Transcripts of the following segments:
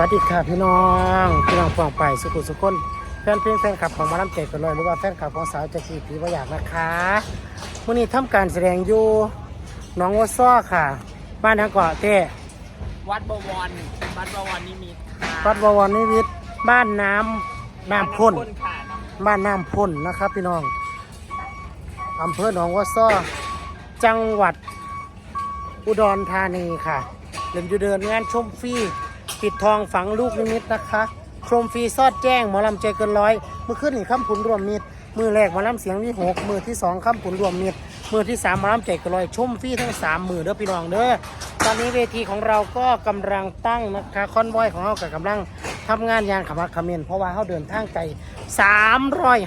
วัสดีค่ะพี่น้องพี่น้องฟังไปสุขุสุขคนแฟนเพลงแฟนคลับของหมาล้ำเจ็ดกันเลยหรือว่าแฟนคลับของสาวจะกีผีว่าอยากนะคะวันนี้ทำการแสดงอยู่หน้องวัวซ้อค่ะ บ้านทางเกาะเต้วัดบวรวัดบวรนิมิตค่ะวัดบวรนิวิทย์บ้านน้ำน้ำพ่นค่ะบ้านน้ำพ่นนะครับ พี่น้องอำเภอหนองวัวซ้อจังหวัดอุดรธานีค่ะเดินอยู่เดินงานชมฟรี ปิดทองฝังลูกนิมิตนะคะชมฟรีซอดแจ้งหมอลำใจเกินร้อยเมื่อขึ้นนี่ข้ามผุนรวมมิตรมือแรกหมอลำเสียงที่หกมือที่สองข้ามผุนรวมมิตรมือที่สามหมอลำใจเกินร้อยชมฟรีทั้งสามมือเด้อพี่น้องเด้อตอนนี้เวทีของเราก็กำลังตั้งนะคะคอนวอยของเรากับกำลังทำงานยางขมักขม้นเพราะว่าเขาเดินทางไกล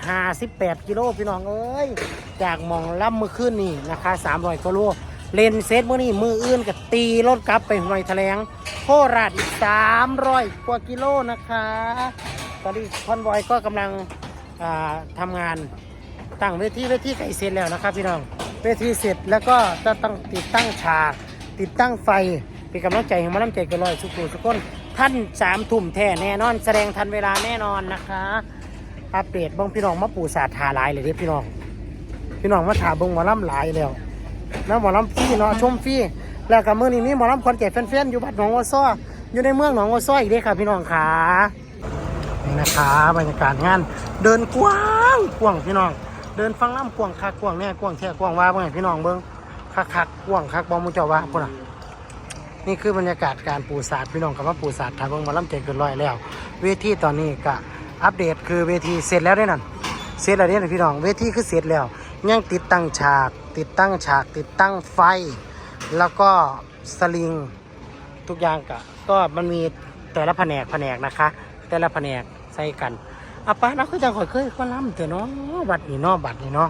358กิโลพี่น้องเอ้ยจากหมองล่ำมือขึ้นนี่นะคะ300กิโลเลนเซตมื่อนี้มืออื่นกับตีรถกลับไปหอยแถลง ราชอีก300 กว่ากิโลนะคะ ตอนนี้คอนบอยก็กำลังอ่าทำงานตั้งเวทีเวทีไก่เสร็จแล้วนะครับพี่น้องเวทีเสร็จแล้วก็จะต้องติดตั้งฉากติดตั้งไฟเป็นกำลังใจให้มาน้ำใจกันลอยสุขุสุกคนท่านสามทุ่มแท้แน่นอน แสดงทันเวลาแน่นอนนะคะอัปเดตบ้างพี่น้องมาปูสาทาหลายเลยเด้พี่น้อง พี่น้องมาถาบงหมอลำหลายแล้วนะหมอลำฟรีเนาะชมฟรี แล้วกับมือนี้มีหมอลำคอนแก่แฟนๆอยู่บัดหนองวัวซ้ออยู่ในเมืองหนองวัวซ้ออีกเด้ค่ะพี่น้องขานี่นะคะบรรยากาศงาน เดินกว้างกว้างพี่น้อง เดินฟังน้ำกว้างคักกว้างแน่กว้างแท้กว้างว่าเพื่อนพี่น้องเบิ้งคักคักกว้างคักบอมุเจ้าว่าพุ่นอะนี่คือบรรยากาศการปูศาสตร์พี่น้องกับว่าปูศาสตร์ทางเมืองหมาล่ำเจเกินร้อยแล้ว เวทีตอนนี้ก็อัปเดตคือเวทีเสร็จแล้วได้นั่นเสร็จแล้วเด้อพี่น้องเวทีคือเสร็จแล้วยังติดตั้งฉาก ติดตั้งฉาก ติดตั้งไฟ แล้วก็สลิงทุกอย่างก็ก็มันมีแต่ละแผนกแผนกนะคะ แต่ละแผนกใส่กันอะป้าเราคือจังข่อยเคยมาล่ำเถอะเนาะบัดนี้เนาะบัดนี้เนาะ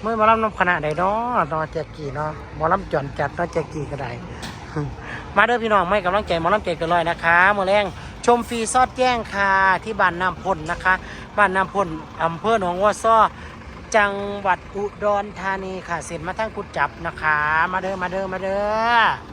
เมื่อมาล่ำน้ำคณะใดเนาะนาะแจกกี่เนาะมอล่ำจอนจัดนาะแจกกี่ก็ได้มาเด้อพี่น้องไม่กำลังใจมอลำใจกันลอยนะคะมือแรงชมฟรีซอดแจ้งค่ะที่บ้านน้ำพ่นนะคะ บ้านน้ำพ่นอำเภอหนองวัวซ้อ จังหวัดอุดรธานีค่ะ เสร็จมาทั้งกุดจับนะคะ มาเด้อมาเด้อมาเด้อ